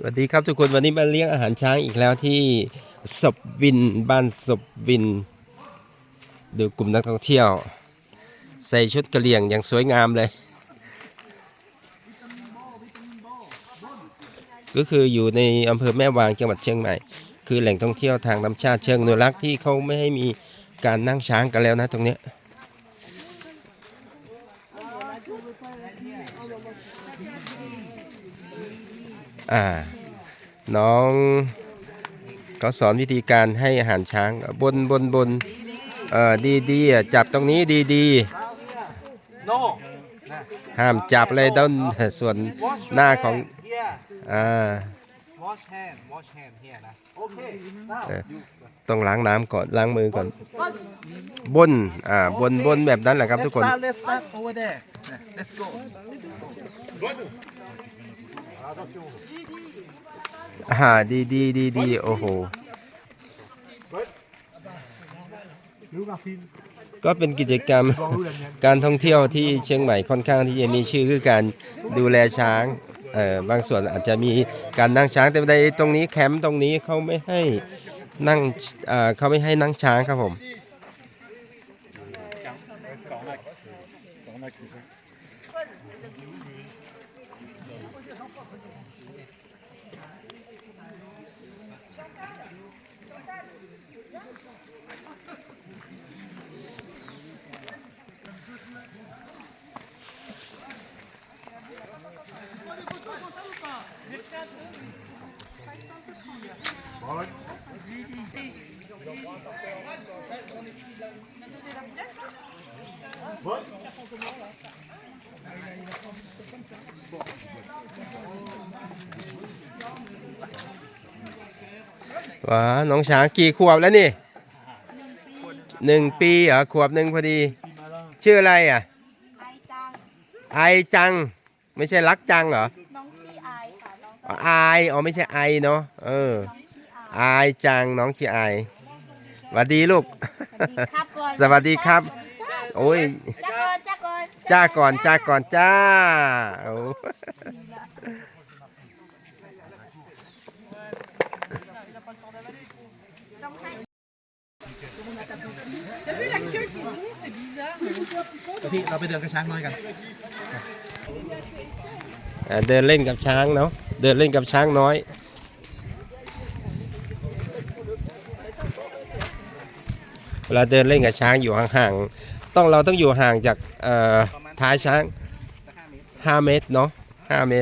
สวัสดีครับทุกคนวันนี้มาเลี้ยงอาหารช้างอีกแล้วที่ศพวินบ้านศพวิน ดูกลุ่มนักท่องเที่ยว ใส่ชุดกระเหลี่ยงอย่างสวยงามเลย ก็คืออยู่ในอำเภอแม่วางจังหวัดเชียงใหม่ คือแหล่งท่องเที่ยวทางธรรมชาติเชิงอนุรักษ์ที่เขาไม่ให้มีการนั่งช้างกันแล้วนะตรงเนี้ย อ่าน้องเขาสอนวิธีการให้อาหารช้างบนบนบนเอ่อดีดีๆอะจับตรงนี้ดีดี No. ๆห้ามจับเลยด้านส่วน Wash หน้าของ hand here. อ่า Wash hand. Wash hand here นะ Okay. Now เออ you ต้องล้างน้ำก่อนล้างมือก่อนบนอ่าบนบนแบบนั้นแหละครับทุกคน Let's start. Let's start over there. Let's go. อ่าดีดีดีดีโอ้โห ก็เป็นกิจกรรม การท่องเที่ยวที่เชียงใหม่ค่อนข้างที่จะมีชื่อคือการดูแลช้าง เอ่อบางส่วนอาจจะมีการนั่งช้างแต่ในตรงนี้แคมป์ตรงนี้เขาไม่ให้นั่งเอ่อเขาไม่ให้นั่งช้างครับผม ว้าน้องช้างกี่ขวบแล้วนี่หนึ่งปีเหรอขวบหนึ่งพอดี ชื่ออะไรอะ ไอจัง ไอจัง ไม่ใช่รักจังเหรอ น้องขี้อายค่ะ น้องอ๋ออายอ๋อไม่ใช่ไอเนาะเออน้องขี้อายอายจังน้องขี้อายสวัสดีลูก ครับก่อนสวัสดีครับ โอ้ย จ้าก่อนจ้าก่อนจ้าก่อนจ้าก่อนจ้าโอ้ พี่เราไปเดินกระช้างน้อยกัน อ่าเดินเล่นกับช้างเนาะเดินเล่นกับช้างน้อย เวลาเดินเล่นกับช้างอยู่ห่างๆต้องเราต้องอยู่ห่างจากเอ่อท้ายช้างห้าเมตร5เมตรเนาะ5เม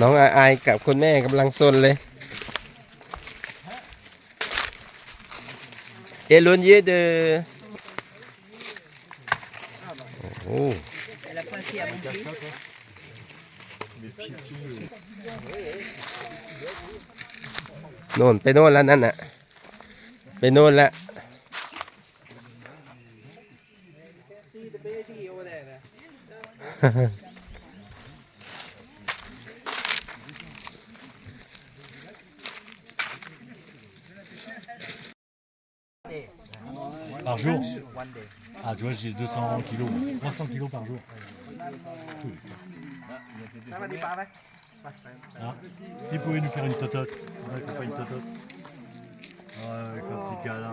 น้องอายกับคุณแม่กำลังซนเลย Éloignez de. Oh. โน่นไปโน่นแล้วนั่นน่ะ ไปโน่นแล้ว See the baby over Par jour Ah, tu vois, j'ai 200 kilos, 300 kilos par jour. Ah, si vous pouvez nous faire une totote, ouais, pas une totote. Ouais, avec un petit câlin.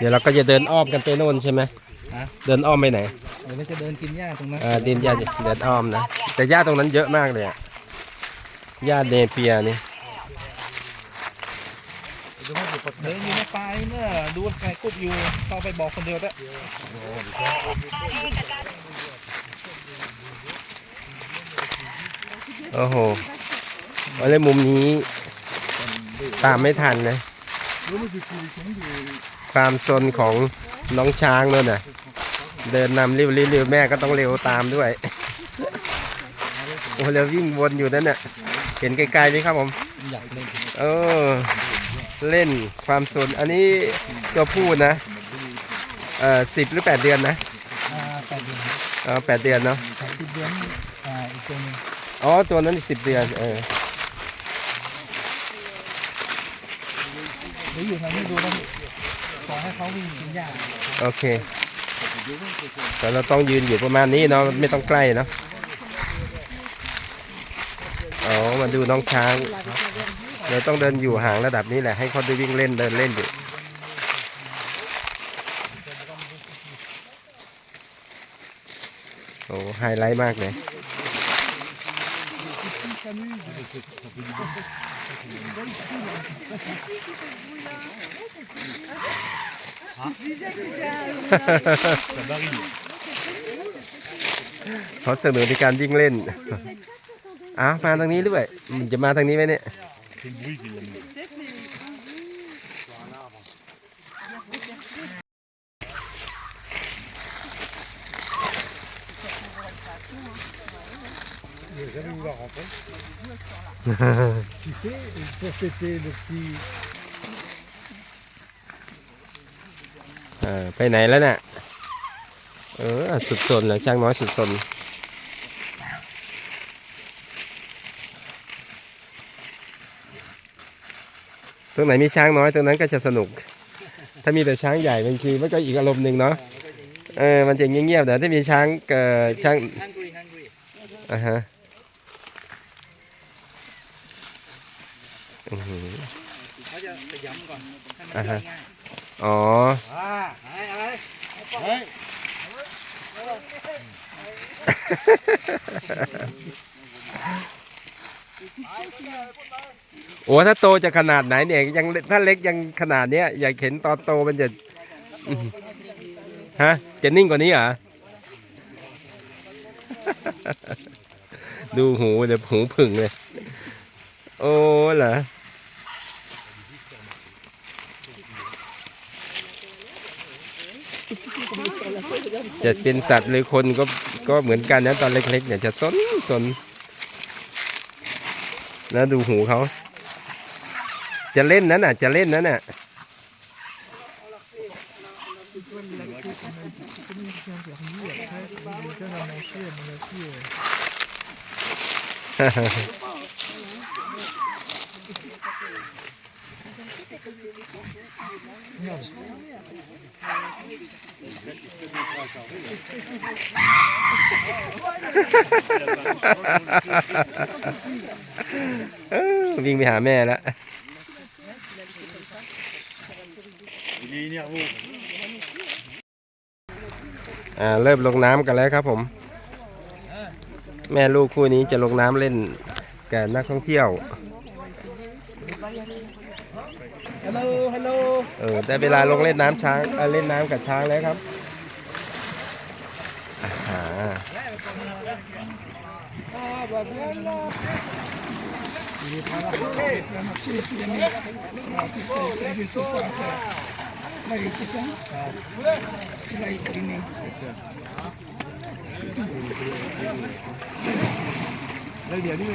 เดี๋ยวเราก็จะเดินอ้อมกันไปโน่นใช่ไหมเดินอ้อมไปไหนเดี๋ยวเราจะเดินกินหญ้าตรงนั้นอ่าดินหญ้าเดินอ้อมนะแต่หญ้าตรงนั้นเยอะมากเลยอะหญ้าเนเปียนี่ตรงนั้นเดินอยู่ในป่าเมื่อดูไก่กบอยู่ต่อไปบอกคนเดียวแต่โอ้โหเอาเลยมุมนี้ตามไม่ทันนะ ความซนของน้องช้างนั่นน่ะ เดินนำเร็วๆแม่ก็ต้องเร็วตามด้วย โอ้เร็ววิ่งวนอยู่นั่นน่ะ เห็นไกลๆไหมครับผมอยากเล่นเออเล่นความสนอันนี้ตัวผู้นะเอ่อสิบหรือแปดเดือนนะอ่าแปดเดือนเออแปดเดือนเนาะสามสิบเดือนอ่าอีกตัวหนึงอ๋อตัวนั้นสิบเดือนเออเดี๋ยวอยู่ทางนี้ดูนะขอ ให้เขาวิ่งกินหญ้าโอเคแต่เราต้องยืนอยู่ประมาณนี้เนาะไม่ต้องใกล้เนาะอ๋อมาดูน้องช้าง เราต้องเดินอยู่ห่างระดับนี้แหละ ให้เขาได้วิ่งเล่นเดินเล่นอยู่โอ้ไฮไลท์มากเลย เขาเสนอในการวิ่งเล่นอ้าวมาทางนี้ด้วยอืมจะมาทางนี้ไหมเนี่ย C'est le bruit qui l'amuse. เอไปไหนแล้วเนี่ยเออ สุดสนเหรอช่างน้อยสุดสนตรงไหนมีช้างน้อยตรงนั้นก็จะสนุก ถ้ามีแต่ช้างใหญ่บางทีมันก็อีกอารมณ์หนึ่งเนาะเออมันจะเงียบๆแต่ถ้ามีช้างเอ่อช้างอ่าฮะอือหือเขาจะไปย้ำก่อนให้มันอ่าฮะง่าย อ๋ออ่าอะไรอะไรโอ้ถ้าโตจะขนาดไหนเนี่ยยังถ้าเล็กยังขนาดเนี้ยอยากเห็นตอนโตมันจะฮะจะนิ่งกว่านี้เหรอดูหูเดี๋ยวหูผึ่งเลย โอ้เหรอ จะเป็นสัตว์หรือคนก็ก็เหมือนกันนะตอนเล็กๆเนี่ยจะสนสนแล้วดูหูเขา จะเล่นนั้นน่ะ จะเล่นนั้นน่ะ วิ่งไปหาแม่แล้วอ่าเริ่มลงน้ำกันแล้วครับผม แม่ลูกคู่นี้จะลงน้ำเล่นกับนักท่องเที่ยว ฮัลโหลฮัลโหลเออแต่เวลาลงเล่นน้ำช้างเเล่นน้ำกับช้างแล้วครับเดี๋ยวนี้ไง